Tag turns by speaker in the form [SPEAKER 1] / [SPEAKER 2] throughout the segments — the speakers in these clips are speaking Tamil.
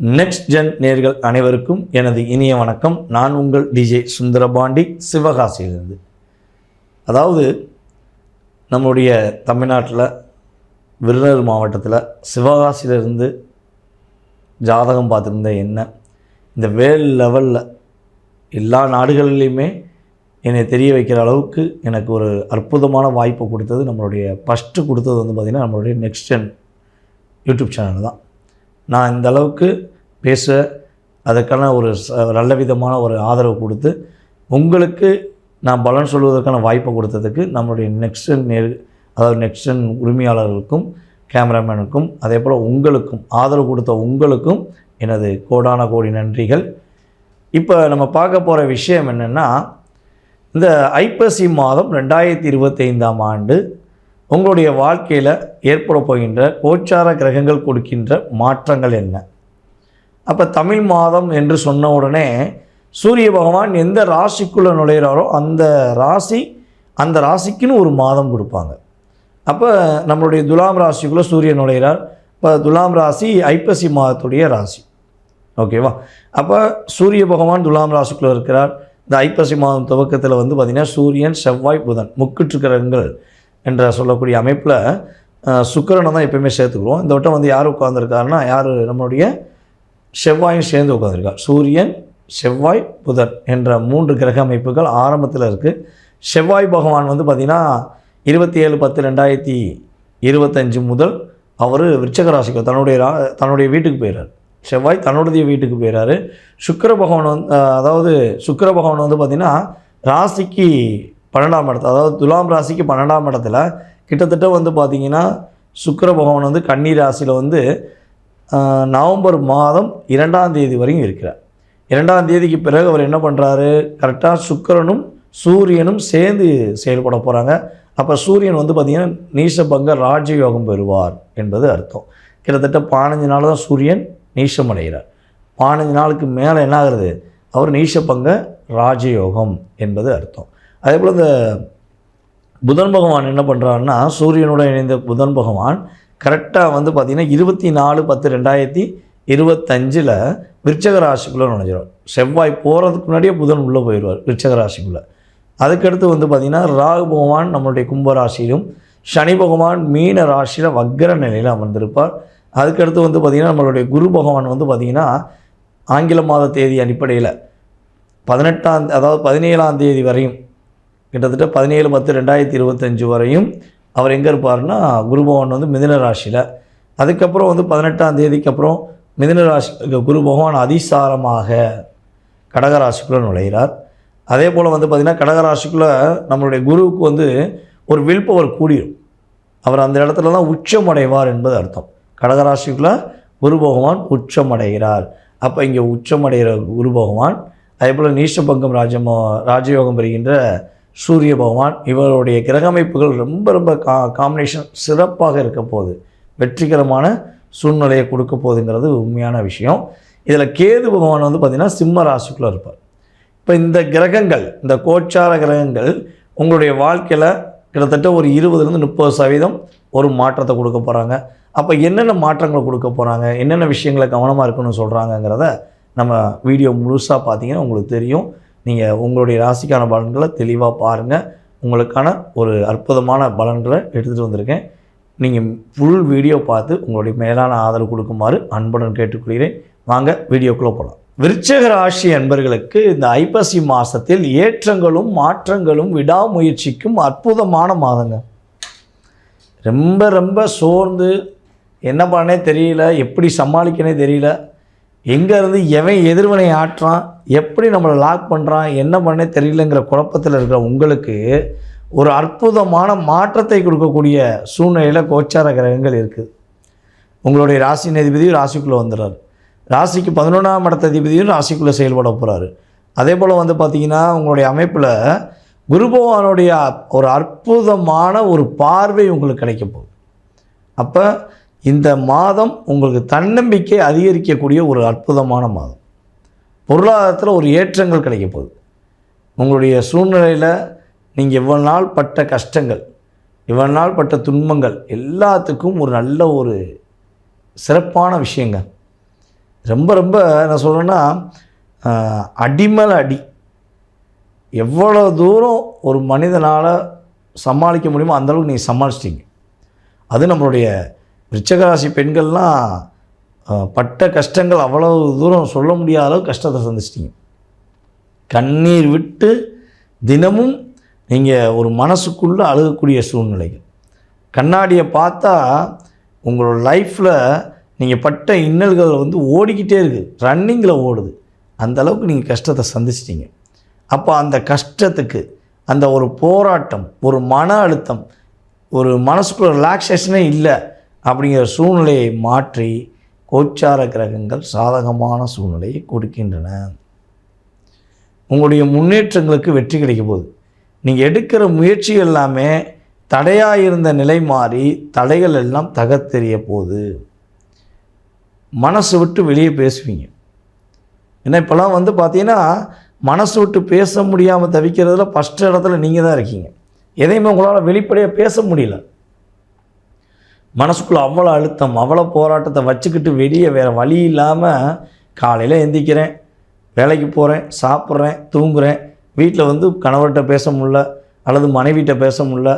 [SPEAKER 1] நெக்ஸ்ட் ஜென் நேர்கள் அனைவருக்கும் எனது இனிய வணக்கம். நான் உங்கள் டிஜே சுந்தரபாண்டி சிவகாசியிலிருந்து. அதாவது நம்முடைய தமிழ்நாட்டில் விருதுநகர் மாவட்டத்தில் சிவகாசியிலிருந்து ஜாதகம் பார்த்துருந்த என்ன? இந்த வேல் லெவலில் எல்லா நாடுகளிலையுமே என்னை தெரிய வைக்கிற அளவுக்கு எனக்கு ஒரு அற்புதமான வாய்ப்பு கொடுத்தது நம்மளுடைய ஃபஸ்ட்டு கொடுத்தது வந்து பார்த்திங்கன்னா நம்மளுடைய நெக்ஸ்ட் ஜென் யூடியூப் சேனல் தான். நான் இந்த அளவுக்கு பேச அதுக்கான ஒரு நல்ல விதமான ஒரு ஆதரவு கொடுத்து உங்களுக்கு நான் பலன் சொல்வதற்கான வாய்ப்பை கொடுத்ததுக்கு நம்மளுடைய நெக்ஸ்டன் நேர் அதாவது நெக்ஸ்டன் உரிமையாளர்களுக்கும் கேமராமேனுக்கும் அதே போல் உங்களுக்கும் ஆதரவு கொடுத்த உங்களுக்கும் எனது கோடான கோடி நன்றிகள். இப்போ நம்ம பார்க்க போகிற விஷயம் என்னென்னா இந்த ஐப்பசி மாதம் ரெண்டாயிரத்தி இருபத்தைந்தாம் ஆண்டு உங்களுடைய வாழ்க்கையில் ஏற்பட போகின்ற கோச்சார கிரகங்கள் கொடுக்கின்ற மாற்றங்கள் என்ன? அப்போ தமிழ் மாதம் என்று சொன்ன உடனே சூரிய பகவான் எந்த ராசிக்குள்ளே நுழையிறாரோ அந்த ராசி அந்த ராசிக்குன்னு ஒரு மாதம் கொடுப்பாங்க. அப்போ நம்மளுடைய துலாம் ராசிக்குள்ளே சூரியன் நுழையிறார். இப்போ துலாம் ராசி ஐப்பசி மாதத்துடைய ராசி. ஓகேவா? அப்போ சூரிய பகவான் துலாம் ராசிக்குள்ளே இருக்கிறார். இந்த ஐப்பசி மாதம் துவக்கத்தில் வந்து பார்த்திங்கன்னா சூரியன் செவ்வாய் புதன் முக்கிட்டு என்ற சொல்லக்கூடிய அமைப்பில் சுக்கிரனை தான் எப்பயுமே சேர்த்துக்குவோம். இந்த வட்டம் வந்து யார் உட்காந்துருக்காருன்னா யார்? நம்மளுடைய செவ்வாயும் சேர்ந்து உட்காந்துருக்கார் சூரியன் செவ்வாய் புதன் என்ற மூன்று கிரக அமைப்புகள் ஆரம்பத்தில் இருக்குது செவ்வாய் பகவான் வந்து பார்த்திங்கன்னா இருபத்தி ஏழு பத்து ரெண்டாயிரத்தி இருபத்தஞ்சு முதல் அவர் விருச்சக ராசிக்கு தன்னுடைய ரா தன்னுடைய வீட்டுக்கு போயிடுறார் செவ்வாய் தன்னுடைய வீட்டுக்கு போயிடுறாரு சுக்கர பகவான் வந்து அதாவது சுக்கர பகவான் வந்து பார்த்திங்கன்னா ராசிக்கு பன்னெண்டாம் இடத்துல அதாவது துலாம் ராசிக்கு பன்னெண்டாம் இடத்துல கிட்டத்தட்ட வந்து பார்த்திங்கன்னா சுக்கர பகவான் வந்து கன்னி ராசியில் வந்து நவம்பர் மாதம் இரண்டாம் தேதி வரையும் இருக்கிறார். இரண்டாம் தேதிக்கு பிறகு அவர் என்ன பண்ணுறாரு கரெக்டாக சுக்கிரனும் சூரியனும் சேர்ந்து செயல்பட போகிறாங்க அப்போ சூரியன் வந்து பார்த்திங்கன்னா நீசபங்க ராஜயோகம் பெறுவார் என்பது அர்த்தம். கிட்டத்தட்ட பதினஞ்சு நாள் தான் சூரியன் நீசம் அடைகிறார் பதினஞ்சு நாளுக்கு மேலே என்ன ஆகுறது? அவர் நீசபங்க ராஜயோகம் என்பது அர்த்தம். அதே போல் இந்த புதன் பகவான் என்ன பண்ணுறாருன்னா சூரியனுடன் இணைந்த புதன் பகவான் கரெக்டாக வந்து பார்த்திங்கன்னா இருபத்தி நாலு பத்து ரெண்டாயிரத்தி இருபத்தஞ்சில் விருச்சக ராசிக்குள்ளே நுழைஞ்சிடும் செவ்வாய் போகிறதுக்கு முன்னாடியே புதன் உள்ளே போயிடுவார் விருச்சக ராசிக்குள்ளே. அதுக்கடுத்து வந்து பார்த்திங்கன்னா ராகு பகவான் நம்மளுடைய கும்ப ராசியிலும் சனி பகவான் மீன ராசியில் வக்கர நிலையில் அமர்ந்திருப்பார். அதுக்கடுத்து வந்து பார்த்திங்கன்னா நம்மளுடைய குரு பகவான் வந்து பார்த்திங்கன்னா ஆங்கில மாத தேதி அடிப்படையில் பதினெட்டாம் அதாவது பதினேழாம் தேதி வரையும் கிட்டத்தட்ட பதினேழு பத்து ரெண்டாயிரத்தி இருபத்தஞ்சு வரையும் அவர் எங்கே இருப்பார்னா குருபவன் வந்து மிதுன ராசியில். அதுக்கப்புறம் வந்து பதினெட்டாம் தேதிக்கு அப்புறம் மிதுன ராசி குரு பகவான் அதிசாரமாக கடகராசிக்குள்ளே நுழைகிறார் அதே போல் வந்து பார்த்திங்கன்னா கடகராசிக்குள்ளே நம்மளுடைய குருவுக்கு வந்து ஒரு வில் பவர் கூடிரும். அவர் அந்த இடத்துல தான் உச்சமடைவார் என்பது அர்த்தம். கடகராசிக்குள்ளே குரு பகவான் உச்சமடைகிறார் அப்போ இங்கே உச்சமடைகிற குரு பகவான் அதே போல் நீஷபங்கம் ராஜமோ ராஜயோகம் பெறுகின்ற சூரிய பகவான் இவருடைய கிரக அமைப்புகள் ரொம்ப ரொம்ப கா காம்பினேஷன் சிறப்பாக இருக்க போகுது. வெற்றிகரமான சூழ்நிலையை கொடுக்க போகுதுங்கிறது உண்மையான விஷயம். இதில் கேது பகவான் வந்து பார்த்திங்கன்னா சிம்ம ராசிக்குள்ளே இருப்பார். இப்போ இந்த கிரகங்கள் இந்த கோச்சார கிரகங்கள் உங்களுடைய வாழ்க்கையில் கிட்டத்தட்ட ஒரு இருபதுலேருந்து முப்பது சதவீதம் ஒரு மாற்றத்தை கொடுக்க போகிறாங்க அப்போ என்னென்ன மாற்றங்களை கொடுக்க போகிறாங்க என்னென்ன விஷயங்களை கவனமாக இருக்கணும்னு சொல்கிறாங்கங்கிறத நம்ம வீடியோ முழுசாக பார்த்தீங்கன்னா உங்களுக்கு தெரியும். நீங்கள் உங்களுடைய ராசிக்கான பலன்களை தெளிவாக பாருங்கள் உங்களுக்கான ஒரு அற்புதமான பலன்களை எடுத்துகிட்டு வந்திருக்கேன். நீங்கள் ஃபுல் வீடியோ பார்த்து உங்களுடைய மேலான ஆதரவு கொடுக்குமாறு அன்புடன் கேட்டுக்கொள்கிறேன். வாங்க வீடியோக்குள்ளே போகலாம் விருச்சக ராசி அன்பர்களுக்கு இந்த ஐப்பசி மாதத்தில் ஏற்றங்களும் மாற்றங்களும் விடாமுயற்சிக்கும் அற்புதமான மாதங்க. ரொம்ப ரொம்ப சோர்ந்து என்ன பண்ணே தெரியல எப்படி சமாளிக்கனே தெரியல. எங்கேருந்து எவன் எதிர்வினை ஆட்டுறான் எப்படி நம்மளை லாக் பண்ணுறான் என்ன பண்ணே தெரியலங்கிற குழப்பத்தில் இருக்கிற உங்களுக்கு ஒரு அற்புதமான மாற்றத்தை கொடுக்கக்கூடிய சூழ்நிலையில் கோச்சார கிரகங்கள் இருக்குது உங்களுடைய ராசி அதிபதியும் ராசிக்குள்ளே வந்துடுறாரு. ராசிக்கு பதினொன்றாம் இடத்த அதிபதியும் ராசிக்குள்ளே செயல்பட போகிறாரு அதே போல் வந்து பார்த்திங்கன்னா உங்களுடைய அமைப்பில் குரு பகவானுடைய ஒரு அற்புதமான ஒரு பார்வை உங்களுக்கு கிடைக்க போகுது. அப்போ இந்த மாதம் உங்களுக்கு தன்னம்பிக்கை அதிகரிக்கக்கூடிய ஒரு அற்புதமான மாதம். பொருளாதாரத்தில் ஒரு ஏற்றங்கள் கிடைக்க போகுது. உங்களுடைய சூழ்நிலையில் நீங்கள் இவ்வளவு நாள் பட்ட கஷ்டங்கள் இவ்வளவு நாள் பட்ட துன்பங்கள் எல்லாத்துக்கும் ஒரு நல்ல ஒரு சிறப்பான விஷயங்க. ரொம்ப ரொம்ப நான் சொல்கிறேன்னா அடிமேல அடி. எவ்வளோ தூரம் ஒரு மனிதனால் சமாளிக்க முடியுமோ அந்தளவுக்கு நீங்கள் சமாளிச்சிட்டிங்க. அது நம்மளுடைய ரிச்சகராசி பெண்கள்லாம் பட்ட கஷ்டங்கள் அவ்வளவு தூரம் சொல்ல முடியாத அளவு கஷ்டத்தை சந்திச்சிட்டிங்க. கண்ணீர் விட்டு தினமும் நீங்கள் ஒரு மனசுக்குள்ளே அழுகக்கூடிய சூழ்நிலைகள். கண்ணாடியை பார்த்தா உங்களோட லைஃப்பில் நீங்கள் பட்ட இன்னல்கள் வந்து ஓடிக்கிட்டே இருக்குது ரன்னிங்கில் ஓடுது. அந்த அளவுக்கு நீங்கள் கஷ்டத்தை சந்திச்சிட்டிங்க. அப்போ அந்த கஷ்டத்துக்கு அந்த ஒரு போராட்டம் ஒரு மன அழுத்தம் ஒரு மனசுக்குள்ள ரிலாக்ஸேஷனே இல்லை. அப்படிங்கிற சூழ்நிலையை மாற்றி கோச்சார கிரகங்கள் சாதகமான சூழ்நிலையை கொடுக்கின்றன. உங்களுடைய முன்னேற்றங்களுக்கு வெற்றி கிடைக்க போகுது. நீங்கள் எடுக்கிற முயற்சிகள் எல்லாமே தடையாக இருந்த நிலை மாறி தடைகள் எல்லாம் தகத்தெறிய போகுது. மனசு விட்டு வெளியே பேசுவீங்க. ஏன்னா இப்போல்லாம் வந்து பார்த்தீங்கன்னா மனசு விட்டு பேச முடியாமல் தவிக்கிறதுல ஃபஸ்ட் இடத்துல நீங்கள் தான் இருக்கீங்க. எதையுமே உங்களால் வெளிப்படையாக பேச முடியல. மனசுக்குள்ளே அவ்வளோ அழுத்தம் அவ்வளோ போராட்டத்தை வச்சுக்கிட்டு வெளியே வேறு வழி இல்லாமல் காலையில் எந்திக்கிறேன் வேலைக்கு போகிறேன் சாப்பிட்றேன் தூங்குறேன். வீட்டில் வந்து கணவர்கிட்ட பேச முடில அல்லது மனைவிட்ட பேச முடில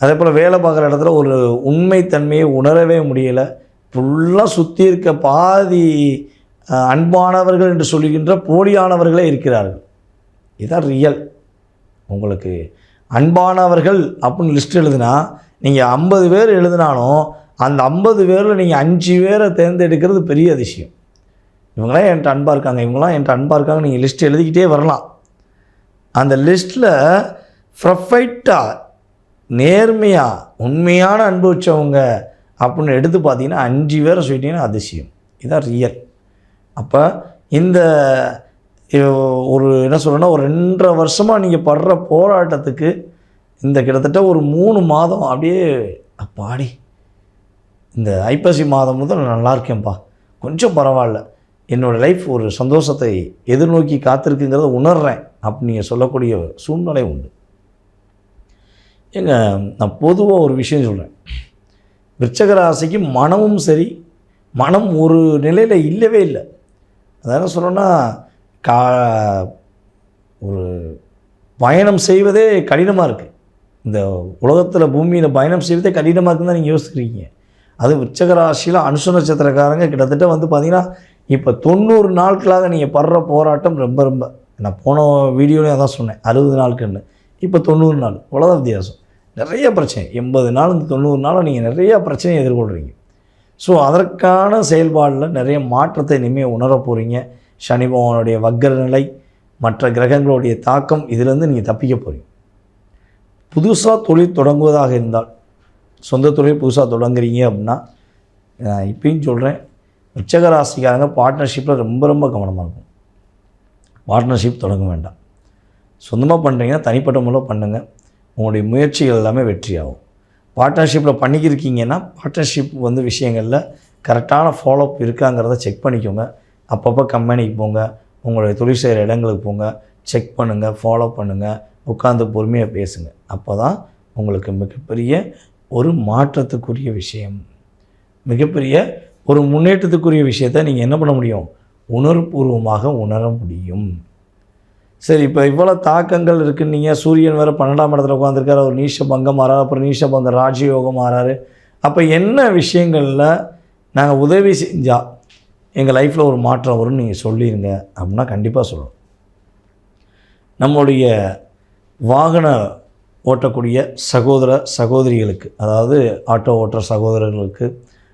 [SPEAKER 1] அதே போல் வேலை பார்க்குற இடத்துல ஒரு உண்மைத்தன்மையை உணரவே முடியலை. ஃபுல்லாக சுற்றி இருக்க பாதி அன்பானவர்கள் என்று சொல்லுகின்ற போலியானவர்களே இருக்கிறார்கள். இதுதான் ரியல் உங்களுக்கு அன்பானவர்கள் அப்படின்னு லிஸ்ட் எழுதுனா நீங்கள் ஐம்பது பேர் எழுதினாலும் அந்த ஐம்பது பேரில் நீங்கள் அஞ்சு பேரை தேர்ந்தெடுக்கிறது பெரிய அதிசயம். இவங்களாம் என்கிட்ட அன்பாக இருக்காங்க. இவங்களாம் என்கிட்ட அன்பாக இருக்காங்க. நீங்கள் லிஸ்ட் எழுதிக்கிட்டே வரலாம். அந்த லிஸ்ட்டில் ப்ரொஃபைட்டாக நேர்மையாக உண்மையான அன்பு அப்படின்னு எடுத்து பார்த்தீங்கன்னா அஞ்சு பேரை சொல்லிட்டீங்கன்னா அதிசயம். இதுதான் ரியல் அப்போ இந்த ஒரு என்ன சொல்கிறேன்னா ஒரு ரெண்டரை வருஷமாக நீங்கள் படுற போராட்டத்துக்கு இந்த கிட்டத்தட்ட ஒரு மூணு மாதம் அப்படியே அப்பாடி இந்த ஐப்பசி மாதம் முதல் நான் நல்லா இருக்கேன்ப்பா. கொஞ்சம் பரவாயில்ல. என்னோடய லைஃப் ஒரு சந்தோஷத்தை எதிர்நோக்கி காத்திருக்குங்கிறத உணர்கிறேன் அப்படின்னு நீங்கள் சொல்லக்கூடிய சூழ்நிலை உண்டு. ஏங்க நான் பொதுவாக ஒரு விஷயம் சொல்கிறேன் விருச்சக ராசிக்கு மனமும் சரி மனம் ஒரு நிலையில் இல்லவே இல்லை. அதாவது சொல்லணும்னா கா ஒரு பயணம் செய்வதே கடினமாக இருக்குது இந்த உலகத்தில் பூமியில் பயணம் செய்வதே கடினமாக இருக்குன்னு தான் நீங்கள் யோசிக்கிறீங்க. அது உச்சகராசியில் அனுசு நட்சத்திரக்காரங்க கிட்டத்தட்ட வந்து பார்த்தீங்கன்னா இப்போ தொண்ணூறு நாட்களாக நீங்கள் படுற போராட்டம் ரொம்ப ரொம்ப. நான் போன வீடியோலையும் அதான் சொன்னேன் அறுபது நாளுக்குன்னு. இப்போ தொண்ணூறு நாள் அவ்வளோதான் வித்தியாசம். நிறைய பிரச்சனை எண்பது நாள் இந்த தொண்ணூறு நாளில் நீங்கள் நிறைய பிரச்சனையை எதிர்கொள்கிறீங்க ஸோ அதற்கான செயல்பாடில் நிறைய மாற்றத்தை இனிமேல் உணர போகிறீங்க சனி பகவானுடைய வக்கர நிலை மற்ற கிரகங்களுடைய தாக்கம் இதிலேருந்து நீங்கள் தப்பிக்க போகிறீங்க புதுசாக தொழில் தொடங்குவதாக இருந்தால் சொந்த தொழில் புதுசாக தொடங்குறீங்க அப்படின்னா நான் இப்பயும் சொல்கிறேன் உச்சக ராசிக்காரங்க பார்ட்னர்ஷிப்பில் ரொம்ப ரொம்ப கவனமாக இருக்கும் பார்ட்னர்ஷிப் தொடங்க வேண்டாம். சொந்தமாக பண்ணுறீங்கன்னா தனிப்பட்ட முறையில் பண்ணுங்கள் உங்களுடைய முயற்சிகள் எல்லாமே வெற்றியாகும். பார்ட்னர்ஷிப்பில் பண்ணிக்கிருக்கீங்கன்னா பார்ட்னர்ஷிப் வந்து விஷயங்களில் கரெக்டான ஃபாலோஅப் இருக்காங்கிறத செக் பண்ணிக்கோங்க. அப்பப்போ கம்பெனிக்கு போங்க. உங்களுடைய தொழில் செய்கிற இடங்களுக்கு போங்க. செக் பண்ணுங்கள் ஃபாலோ பண்ணுங்கள் உட்காந்து பொறுமையாக பேசுங்க. அப்போ தான் உங்களுக்கு மிகப்பெரிய ஒரு மாற்றத்துக்குரிய விஷயம். மிகப்பெரிய ஒரு முன்னேற்றத்துக்குரிய விஷயத்தை நீங்கள் என்ன பண்ண முடியும்? உணர்வுபூர்வமாக உணர முடியும். சரி இப்போ இவ்வளோ தாக்கங்கள் இருக்குன்னு நீங்கள் சூரியன் வேறு பன்னெண்டாம் இடத்துல உட்காந்துருக்காரு அவர் நீஷ பங்கம் மாறாரு அப்புறம் நீஷ பங்கம் ராஜயோகம் மாறாரு. அப்போ என்ன விஷயங்களில் நாங்கள் உதவி செஞ்சால் எங்கள் லைஃப்பில் ஒரு மாற்றம் வரும்னு நீங்கள் சொல்லிடுங்க அப்படின்னா கண்டிப்பாக சொல்லணும் நம்முடைய வாகன ஓட்டக்கூடிய சகோதர சகோதரிகளுக்கு அதாவது ஆட்டோ ஓட்டுற சகோதரர்களுக்கு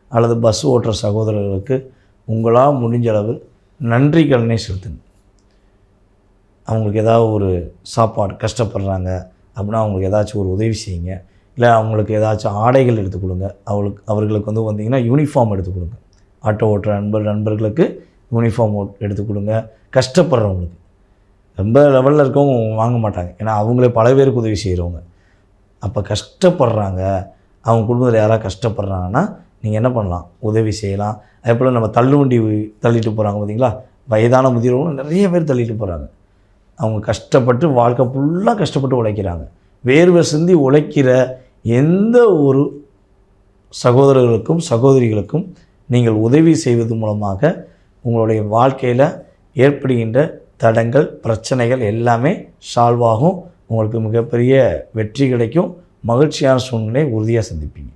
[SPEAKER 1] அல்லது பஸ் ஓட்டுற சகோதரர்களுக்கு உங்களால் முடிஞ்ச அளவு நன்றி கடனை செலுத்துங்க. அவங்களுக்கு ஏதாவது ஒரு சாப்பாடு கஷ்டப்படுறாங்க அப்படின்னா அவங்களுக்கு ஏதாச்சும் ஒரு உதவி செய்யுங்க. இல்லை அவங்களுக்கு ஏதாச்சும் ஆடைகள் எடுத்து கொடுங்க. அவளுக்கு அவர்களுக்கு வந்து வந்தீங்கன்னா யூனிஃபார்ம் எடுத்து கொடுங்க. ஆட்டோ ஓட்டுற நண்பர் நண்பர்களுக்கு யூனிஃபார்ம் எடுத்து கொடுங்க. கஷ்டப்படுறவங்களுக்கு. ரொம்ப லெவலில் இருக்கவங்க வாங்க மாட்டாங்க. ஏன்னா அவங்களே பல பேருக்கு உதவி செய்கிறவங்க அப்போ கஷ்டப்படுறாங்க. அவங்க குடும்பத்தில் யாராவது கஷ்டப்படுறாங்கன்னா நீங்கள் என்ன பண்ணலாம்? உதவி செய்யலாம். அதே போல் நம்ம தள்ளுவண்டி தள்ளிட்டு போகிறாங்க பார்த்தீங்களா வயதான முதியவர்களும் நிறைய பேர் தள்ளிட்டு போகிறாங்க அவங்க கஷ்டப்பட்டு வாழ்க்கை ஃபுல்லாக கஷ்டப்பட்டு உழைக்கிறாங்க. வேர்வை சிந்தி உழைக்கிற எந்த ஒரு சகோதரர்களுக்கும் சகோதரிகளுக்கும் நீங்கள் உதவி செய்வது மூலமாக உங்களுடைய வாழ்க்கையில் ஏற்படுகின்ற தடங்கள் பிரச்சனைகள் எல்லாமே சால்வ் ஆகும். உங்களுக்கு மிகப்பெரிய வெற்றி கிடைக்கும். மகிழ்ச்சியான சூழ்நிலை உறுதியாக சந்திப்பீங்க.